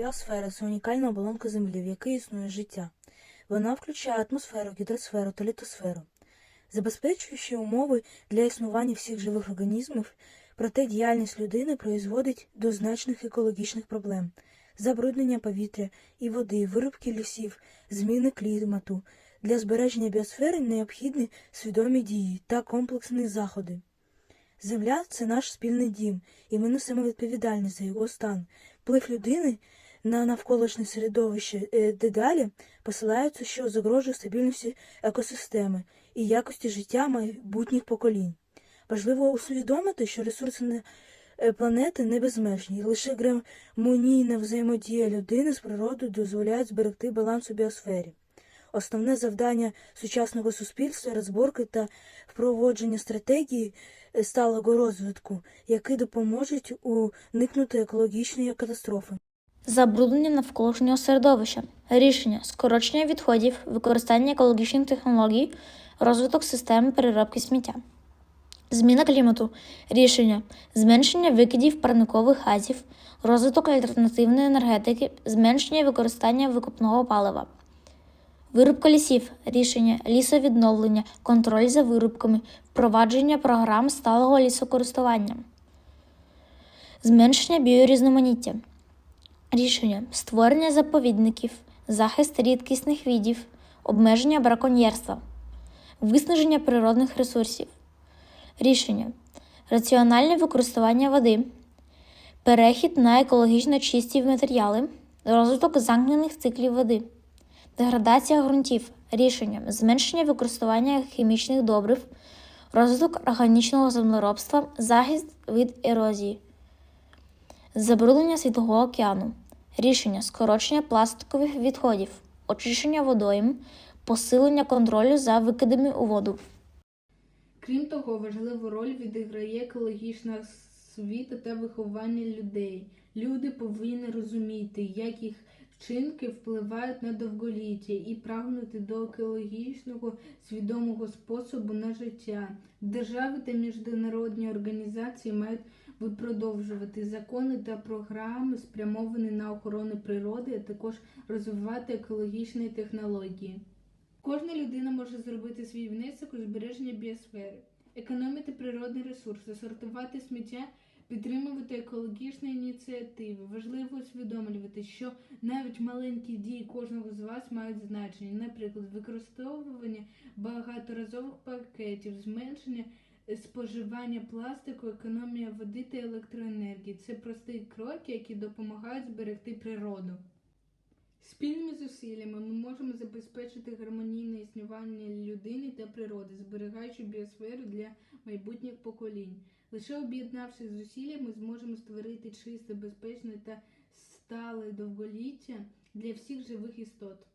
Біосфера це унікальна оболонка Землі, в якій існує життя. Вона включає атмосферу, гідросферу та літосферу, забезпечуючи умови для існування всіх живих організмів, проте діяльність людини призводить до значних екологічних проблем забруднення повітря і води, вирубки лісів, зміни клімату. Для збереження біосфери необхідні свідомі дії та комплексні заходи. Земля це наш спільний дім, і ми несемо відповідальність за його стан. Вплив людини на навколишнє середовище е, дедалі посилаються, що загрожує стабільності екосистеми і якості життя майбутніх поколінь. Важливо усвідомити, що ресурси е, планети не безмежні, і лише гармонійна взаємодія людини з природою дозволяє зберегти баланс у біосфері. Основне завдання сучасного суспільства розборки та впровадження стратегії е, сталого розвитку, які допоможуть уникнути екологічної катастрофи. Забруднення навколишнього середовища, рішення, скорочення відходів, використання екологічних технологій, розвиток системи переробки сміття. Зміна клімату, рішення, зменшення викидів парникових газів, розвиток альтернативної енергетики, зменшення використання викопного палива. Вирубка лісів, рішення, лісовідновлення, контроль за вирубками, впровадження програм сталого лісокористування, зменшення біорізноманіття. Рішення. Створення заповідників, захист рідкісних видів, обмеження браконьєрства, виснаження природних ресурсів. Рішення. Раціональне використання води, перехід на екологічно чисті матеріали, розвиток замкнених циклів води, деградація ґрунтів. Рішення. Зменшення використання хімічних добрив, розвиток органічного землеробства, захист від ерозії. Забруднення Світового океану. Рішення скорочення пластикових відходів, очищення водойм, посилення контролю за викидами у воду. Крім того, важливу роль відіграє екологічна освіта та виховання людей. Люди повинні розуміти, як їх вчинки впливають на довголіття і прагнути до екологічного свідомого способу на життя. Держави та міжнародні організації мають випродовжувати закони та програми, спрямовані на охорону природи, а також розвивати екологічні технології. Кожна людина може зробити свій внесок у збереження біосфери, економити природні ресурси, сортувати сміття, підтримувати екологічні ініціативи. Важливо усвідомлювати, що навіть маленькі дії кожного з вас мають значення, наприклад, використовування багаторазових пакетів, зменшення споживання пластику, економія води та електроенергії. Це прості кроки, які допомагають зберегти природу. Спільними зусиллями ми можемо забезпечити гармонійне існування людини та природи, зберігаючи біосферу для майбутніх поколінь. Лише об'єднавшись зусилля, ми зможемо створити чисте, безпечне та стале довголіття для всіх живих істот.